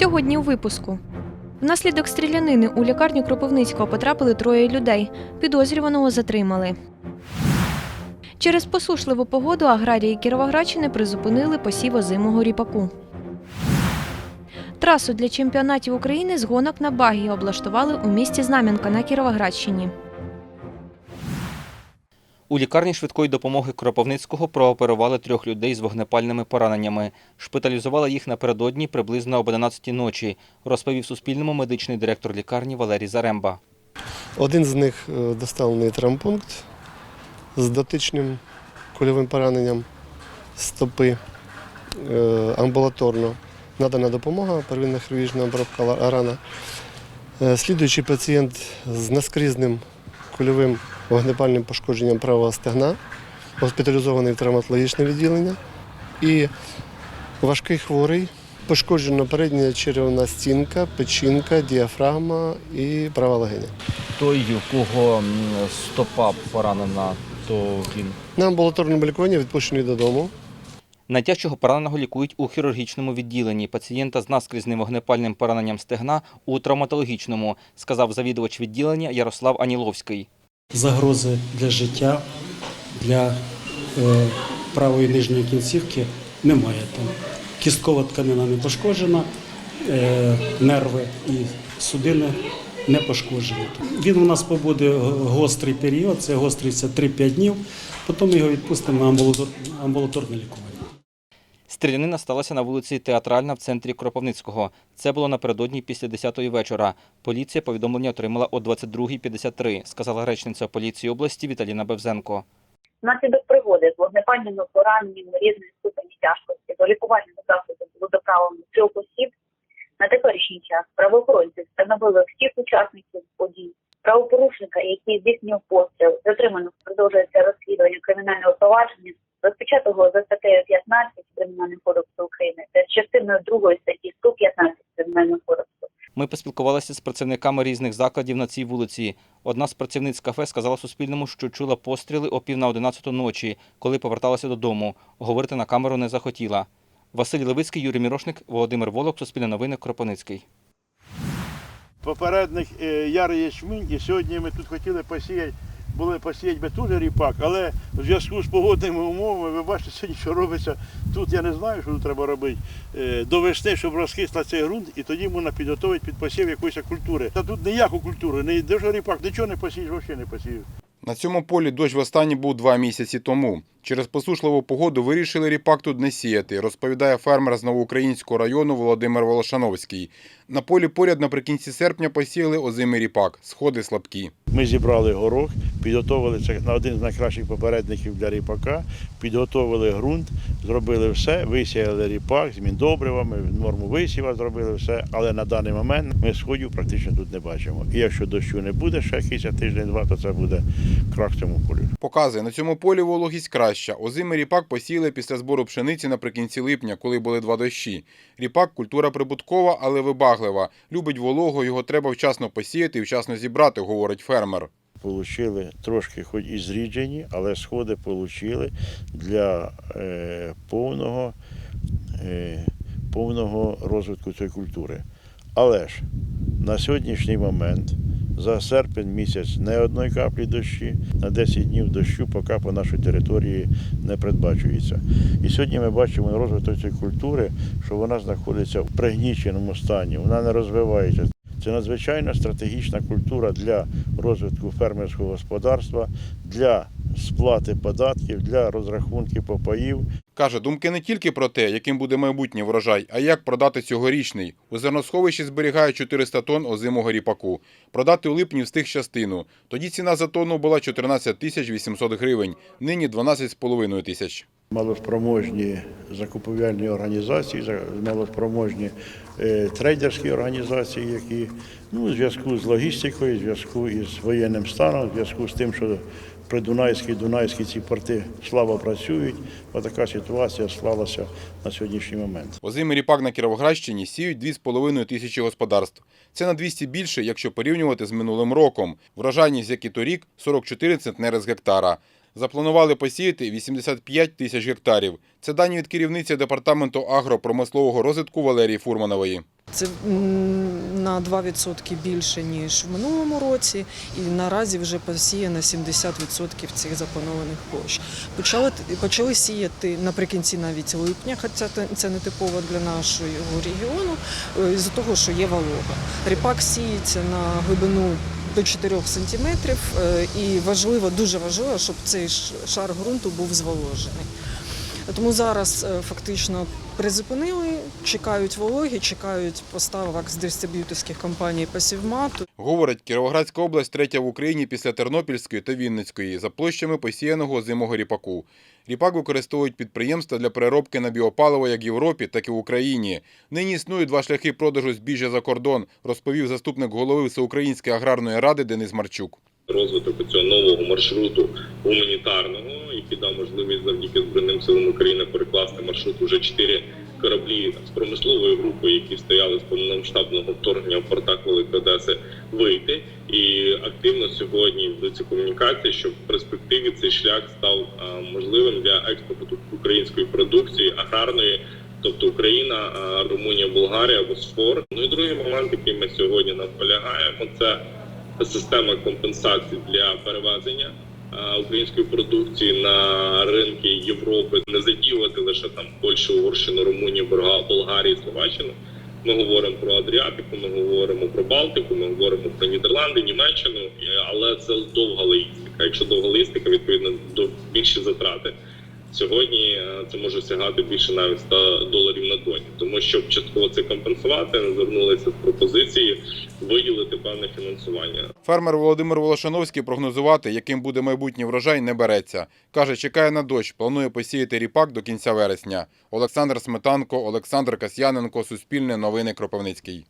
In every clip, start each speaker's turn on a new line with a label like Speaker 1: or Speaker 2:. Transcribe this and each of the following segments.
Speaker 1: Сьогодні у випуску. Внаслідок стрілянини у лікарню Кропивницького потрапили троє людей. Підозрюваного затримали. Через посушливу погоду аграрії Кіровоградщини призупинили посів озимого ріпаку. Трасу для чемпіонатів України з гонок на багі облаштували у місті Знам'янка на Кіровоградщині.
Speaker 2: У лікарні швидкої допомоги Кропивницького прооперували трьох людей з вогнепальними пораненнями. Шпиталізували їх напередодні приблизно об 11 ночі, розповів Суспільному медичний директор лікарні Валерій Заремба.
Speaker 3: Один з них е, доставлений травмпункт з дотичним кульовим пораненням стопи е, амбулаторно. Надана допомога, первинна хірургічна обробка рана. Е, Слідуючий пацієнт з наскрізним кульовим вогнепальним пошкодженням правого стегна, госпіталізований в травматологічне відділення. І важкий хворий, пошкоджена передня черевна стінка, печінка, діафрагма і права легеня.
Speaker 4: той, у кого стопа поранена, то він
Speaker 3: На амбулаторному лікуванні відпущений додому.
Speaker 2: Найтяжчого пораненого лікують у хірургічному відділенні. Пацієнта з наскрізним вогнепальним пораненням стегна у травматологічному, сказав завідувач відділення Ярослав Аніловський.
Speaker 5: Загрози для життя, для е, правої нижньої кінцівки немає там. Кісткова тканина не пошкоджена, е, нерви і судини не пошкоджені. Він у нас побуде гострий період, це гостриться 3-5 днів, потім його відпустимо на амбулаторне лікування.
Speaker 2: Стрілянина сталася на вулиці Театральна в центрі Кропивницького. Це було напередодні після 10-ї вечора. Поліція повідомлення отримала о 22.53, сказала речниця поліції області Віталіна Бевзенко.
Speaker 6: Внаслідок пригоди з вогнепальними пораненнями різної ступені тяжкості до лікувального заходу було доправлено трьох осіб. На теперішній час правоохоронці встановили всіх учасників подій. Правопорушника, який здійснював постріл, затримано продовжується розслідування кримінального провадження, розпочатого за статтею 15 Кримінального кодексу України та частиною 2 статті 115 Кримінального кодексу.
Speaker 2: Ми поспілкувалися з працівниками різних закладів на цій вулиці. Одна з працівниць кафе сказала Суспільному, що чула постріли о пів на одинадцяту ночі, коли поверталася додому. Говорити на камеру не захотіла. Василь Левицький, Юрій Мірошник, Володимир Волок, Суспільне новини, Кропивницький.
Speaker 7: попередник е, ярий ячмінь, і сьогодні ми тут хотіли посіяти, були посіяти би теж ріпак, але в зв'язку з погодними умовами, ви бачите, сьогодні що робиться. Тут я не знаю, що тут треба робити. Е, До весни, щоб розкисла цей ґрунт, і тоді можна підготувати під посів якоїсь культури. Та тут ніяку культуру, не йдеш ріпак, нічого не посієш, взагалі не посієш.
Speaker 8: На цьому полі дощ востаннє був два місяці тому. Через посушливу погоду вирішили ріпак тут не сіяти, розповідає фермер з Новоукраїнського району Володимир Волошановський. На полі поряд наприкінці серпня посіяли озимий ріпак, сходи слабкі.
Speaker 7: Ми зібрали горох, підготовили це на один з найкращих попередників для ріпака, підготовили ґрунт, зробили все, висіяли ріпак з міндобривами, норму висіва зробили все, але на даний момент ми сходів практично тут не бачимо. І якщо дощу не буде ще якийсь тиждень-два, то це буде крах цьому полі.
Speaker 8: Показує, на цьому полі вологість краща. Озимий ріпак посіяли після збору пшениці наприкінці липня, коли були два дощі. Ріпак культура прибуткова, але вибаглива. Любить вологу, його треба вчасно посіяти і вчасно зібрати, говорить фермер.
Speaker 7: Получили трошки хоч і зріджені, але сходи отримали для е, повного, е, повного розвитку цієї культури. Але ж на сьогоднішній момент за серпень місяць не одної каплі дощі, на 10 днів дощу поки по нашій території не передбачується. І сьогодні ми бачимо розвиток цієї культури, що вона знаходиться в пригніченому стані, вона не розвивається. Це надзвичайно стратегічна культура для розвитку фермерського господарства, для сплати податків, для розрахунків попаїв.
Speaker 8: Каже, думки не тільки про те, яким буде майбутній врожай, а як продати цьогорічний. У зерносховищі зберігають 400 тонн озимого ріпаку. Продати у липні встиг частину. Тоді ціна за тонну була 14 тисяч 800 гривень, нині 12,5 тисяч.
Speaker 7: Малоспроможні закупівельні організації, малоспроможні е, трейдерські організації, які ну, у зв'язку з логістикою, в зв'язку із воєнним станом, в зв'язку з тим, що придунайські, дунайські ці порти слабо працюють. Отака ситуація склалася на сьогоднішній момент.
Speaker 8: Озимий ріпак на Кіровоградщині сіють 2,5 тисячі господарств. Це на 200 більше, якщо порівнювати з минулим роком. Врожайність, як і торік, 44 центнери з гектара. Запланували посіяти 85 тисяч гектарів. Це дані від керівниці департаменту агропромислового розвитку Валерії Фурманової.
Speaker 9: Це на 2% більше, ніж в минулому році, і наразі вже посіяно 70% цих запланованих площ. Почали, почали сіяти наприкінці навіть липня, хоча це- не типово для нашого регіону, е, з-за того, що є волога. Ріпак сіється на глибину до 4 сантиметрів, е, і важливо, дуже важливо, щоб цей шар ґрунту був зволожений. Тому зараз е, фактично призупинили, чекають вологі, чекають поставок з дистриб'юторських компаній пасівмату.
Speaker 8: Говорить, Кіровоградська область третя в Україні після Тернопільської та Вінницької за площами посіяного озимого ріпаку. Ріпак використовують підприємства для переробки на біопаливо як в Європі, так і в Україні. Нині існують два шляхи продажу збіжжя за кордон, розповів заступник голови Всеукраїнської аграрної ради Денис Марчук.
Speaker 10: Розвиток цього нового маршруту гуманітарного, який дав можливість завдяки збройним силам України перекласти маршрут уже чотири кораблі з промислової групи, які стояли з повномасштабного вторгнення в портах Великої Одеси, вийти. І активно сьогодні ведуться комунікації, щоб в перспективі цей шлях став можливим для експорту української продукції аграрної. Тобто Україна, Румунія, Болгарія, Босфор. Ну і другий момент, який ми сьогодні наполягаємо, це система компенсацій для перевезення е, української продукції на ринки Європи, не задіювати лише там Польщу, Угорщину, Румунію, Болга- Болгарію, Словаччину. Ми говоримо про Адріатику, ми говоримо про Балтику, ми говоримо про Нідерланди, Німеччину, але це довга логістика. Якщо довга логістика, відповідно до більші затрати. Сьогодні е, це може сягати більше навіть 100 доларів на тоні. Тому щоб частково це компенсувати, звернулися з пропозицією виділити певне фінансування.
Speaker 8: Фермер Володимир Волошановський прогнозувати, яким буде майбутній врожай, не береться. Каже, чекає на дощ, планує посіяти ріпак до кінця вересня. Олександр Сметанко, Олександр Касьяненко, Суспільне новини Кропивницький.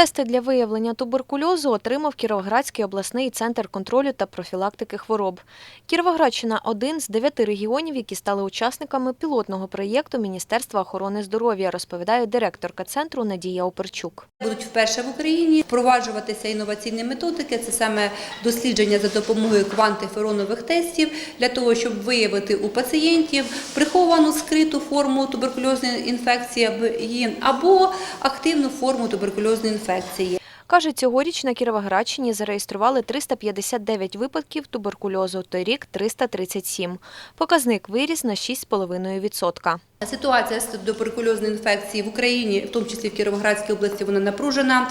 Speaker 1: Тести для виявлення туберкульозу отримав Кіровоградський обласний центр контролю та профілактики хвороб. Кіровоградщина один з дев'яти регіонів, які стали учасниками пілотного проєкту Міністерства охорони здоров'я, розповідає директорка центру Надія Оперчук.
Speaker 11: Будуть вперше в Україні впроваджуватися інноваційні методики. Це саме дослідження за допомогою квантиферонових тестів для того, щоб виявити у пацієнтів приховану скриту форму туберкульозної інфекції або активну форму туберкульозної інфекції.
Speaker 1: Каже, цьогоріч на Кіровоградщині зареєстрували 359 випадків туберкульозу, торік 337. Показник виріс на 6,5%.
Speaker 11: Ситуація з туберкульозною інфекцією в Україні, в тому числі в Кіровоградській області, вона напружена.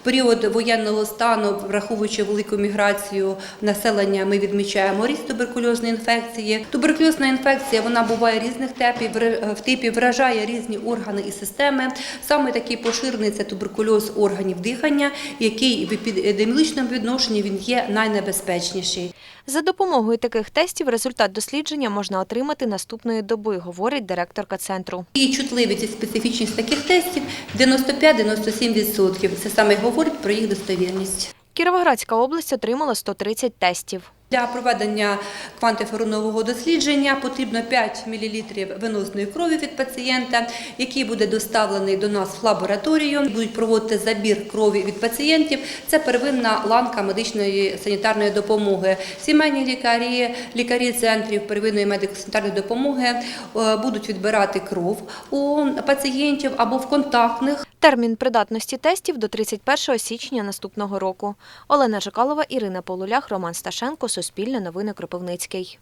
Speaker 11: В період воєнного стану, враховуючи велику міграцію населення, ми відмічаємо ріст туберкульозної інфекції. Туберкульозна інфекція вона буває різних типів, в типі вражає різні органи і системи. Саме такий поширений це туберкульоз органів дихання, який в епідеміологічному відношенні він є найнебезпечніший.
Speaker 1: За допомогою таких тестів результат дослідження можна отримати наступної доби, говорить директорка центру.
Speaker 11: І чутливість і специфічність таких тестів 95-97%. Це саме говорить про їх достовірність.
Speaker 1: Кіровоградська область отримала 130 тестів.
Speaker 11: Для проведення квантиферонового дослідження потрібно 5 мл венозної крові від пацієнта, який буде доставлений до нас в лабораторію. Будуть проводити забір крові від пацієнтів. Це первинна ланка медичної санітарної допомоги. Сімейні лікарі, лікарі центрів первинної медико-санітарної допомоги е, будуть відбирати кров у пацієнтів або в контактних
Speaker 1: Термін придатності тестів до 31 січня наступного року. Олена Жикалова, Ірина Полулях, Роман Сташенко, Суспільне новини Кропивницький.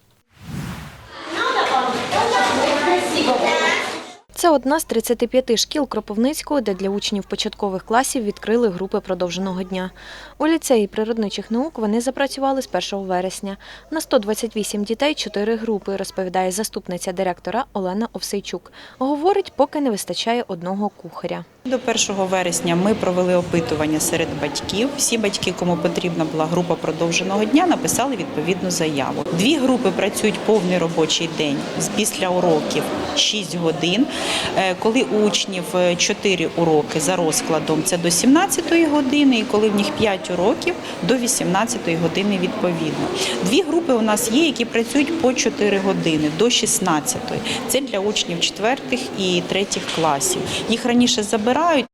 Speaker 1: Це одна з 35 шкіл Кропивницького, де для учнів початкових класів відкрили групи продовженого дня. У ліцеї природничих наук вони запрацювали з 1 вересня. На 128 дітей – 4 групи, розповідає заступниця директора Олена Овсейчук. Говорить, поки не вистачає одного кухаря.
Speaker 12: До 1 вересня ми провели опитування серед батьків. Всі батьки, кому потрібна була група продовженого дня, написали відповідну заяву. Дві групи працюють повний робочий день після уроків 6 годин. Е, Коли у учнів 4 уроки за розкладом, це до 17 години, і коли в них 5 уроків до 18 години відповідно. Дві групи у нас є, які працюють по 4 години до 16. Це для учнів 4 і 3 класів. Їх раніше забирають.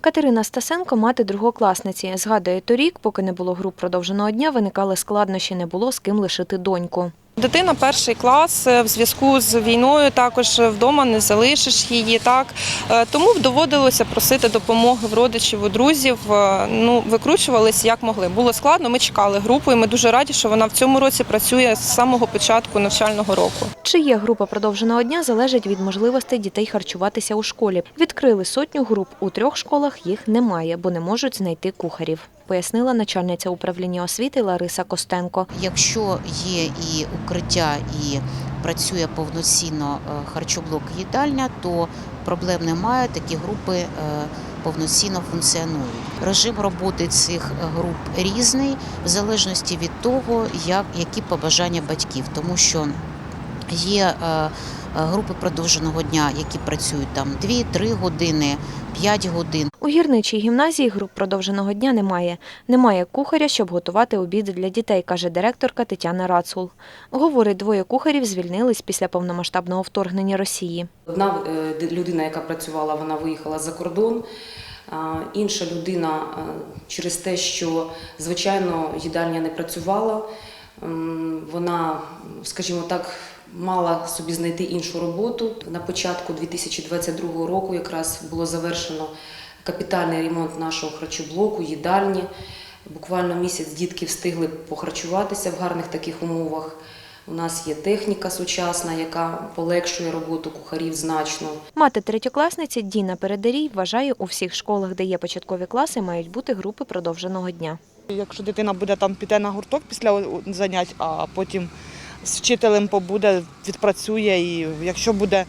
Speaker 1: Катерина Стасенко, мати другокласниці, згадує, торік, поки не було груп продовженого дня, виникали складнощі, не було з ким лишити доньку.
Speaker 13: Дитина перший клас е, в зв'язку з війною також вдома не залишиш її. Так Е, тому доводилося просити допомоги в родичів, у друзів. Е, Ну викручувалися як могли. Було складно. Ми чекали групу, і ми дуже раді, що вона в цьому році працює з самого початку навчального року.
Speaker 1: Чи є група продовженого дня залежить від можливостей дітей харчуватися у школі. Відкрили сотню груп. У трьох школах їх немає, бо не можуть знайти кухарів. Пояснила начальниця управління освіти Лариса Костенко.
Speaker 14: Якщо є і укриття, і працює повноцінно е, харчоблок їдальня, то проблем немає. Такі групи е, повноцінно функціонують. Режим роботи цих груп різний в залежності від того, як, які побажання батьків, тому що є е, групи продовженого дня, які працюють там 2-3 години, 5 годин.
Speaker 1: У гірничій гімназії груп продовженого дня немає. Немає кухаря, щоб готувати обід для дітей, каже директорка Тетяна Рацул. Говорить, двоє кухарів звільнились після повномасштабного вторгнення Росії.
Speaker 15: Одна е, людина, яка працювала, вона виїхала за кордон. Інша людина е, через те, що звичайно їдальня не працювала, вона, скажімо так, мала собі знайти іншу роботу. На початку 2022 року якраз було завершено капітальний ремонт нашого харчоблоку, їдальні. Буквально місяць дітки встигли похарчуватися в гарних таких умовах. У нас є техніка сучасна, яка полегшує роботу кухарів значно.
Speaker 1: Мати третьокласниці Діна Передарій вважає, у всіх школах, де є початкові класи, мають бути групи продовженого дня.
Speaker 13: Якщо дитина буде там піти на гурток після занять, а потім з вчителем побуде, відпрацює, і якщо буде е,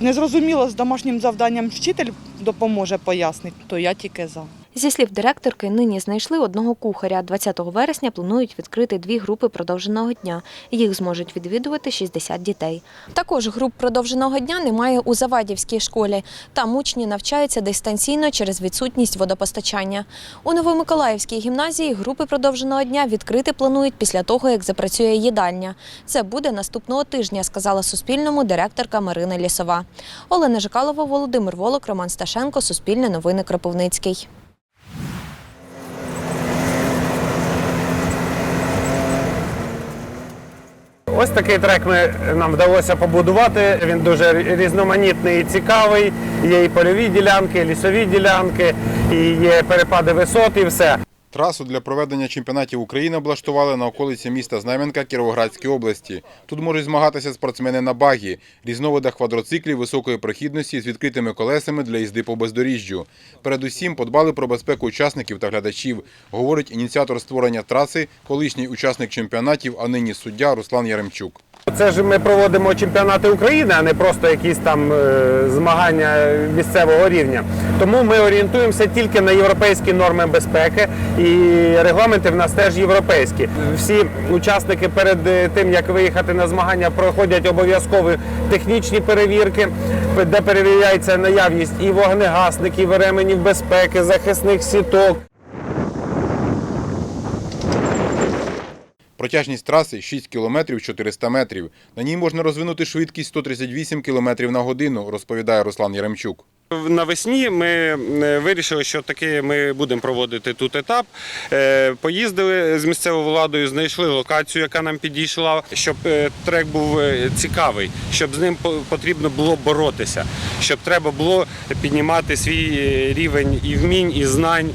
Speaker 13: незрозуміло з домашнім завданням вчитель допоможе пояснити, то я тільки за.
Speaker 1: Зі слів директорки, нині знайшли одного кухаря. 20 вересня планують відкрити дві групи продовженого дня. Їх зможуть відвідувати 60 дітей. Також груп продовженого дня немає у Завадівській школі. Там учні навчаються дистанційно через відсутність водопостачання. У Новомиколаївській гімназії групи продовженого дня відкрити планують після того, як запрацює їдальня. Це буде наступного тижня, сказала Суспільному директорка Марина Лісова. Олена Жикалова, Володимир Волок, Роман Сташенко, Суспільне новини Кропивницький.
Speaker 16: Ось такий трек ми, нам вдалося побудувати. Він дуже різноманітний і цікавий. Є і польові ділянки, і лісові ділянки, і є перепади висот, і все.
Speaker 8: Трасу для проведення чемпіонатів України облаштували на околиці міста Знам'янка Кіровоградської області. Тут можуть змагатися спортсмени на багі, різновидах квадроциклів високої прохідності з відкритими колесами для їзди по бездоріжжю. Передусім подбали про безпеку учасників та глядачів, говорить ініціатор створення траси, колишній учасник чемпіонатів, а нині суддя Руслан Яремчук.
Speaker 16: Це ж ми проводимо чемпіонати України, а не просто якісь там е, змагання місцевого рівня. Тому ми орієнтуємося тільки на європейські норми безпеки, і регламенти в нас теж європейські. Всі учасники перед е, тим, як виїхати на змагання, проходять обов'язкові технічні перевірки, де перевіряється наявність і вогнегасників, і ременів безпеки, захисних сіток.
Speaker 8: Протяжність траси 6 кілометрів 400 метрів. На ній можна розвинути швидкість 138 кілометрів на годину, розповідає Руслан Яремчук.
Speaker 16: Навесні ми е, вирішили, що таки ми будемо проводити тут етап. Е, Поїздили з місцевою владою, знайшли локацію, яка нам підійшла, щоб е, трек був цікавий, щоб з ним по- потрібно було боротися, щоб треба було піднімати свій рівень і вмінь, і знань,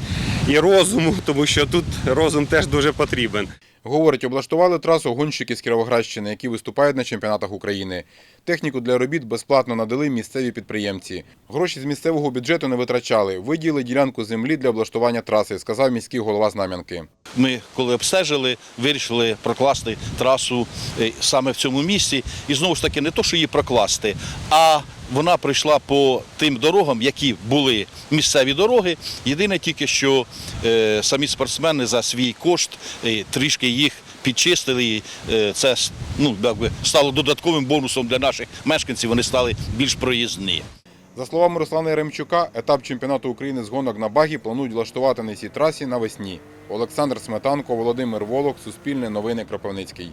Speaker 16: і розуму, тому що тут розум теж дуже потрібен.
Speaker 8: Говорить, облаштували трасу гонщики з Кіровоградщини, які виступають на чемпіонатах України. Техніку для робіт безплатно надали місцеві підприємці. Гроші з місцевого бюджету не витрачали. Виділили ділянку землі для облаштування траси, сказав міський голова Знам'янки.
Speaker 17: Ми, коли обстежили, вирішили прокласти трасу е, саме в цьому місці. І знову ж таки, не то, що її прокласти, а вона прийшла по тим дорогам, які були місцеві дороги. Єдине тільки, що е, самі спортсмени за свій кошт е, трішки їх підчистили. І, е, це ну, якби стало додатковим бонусом для наших мешканців. Вони стали більш проїзні.
Speaker 8: За словами Руслана Яремчука, етап чемпіонату України з гонок на багі планують влаштувати на цій трасі навесні. Олександр Сметанко, Володимир Волок, Суспільне новини Кропивницький.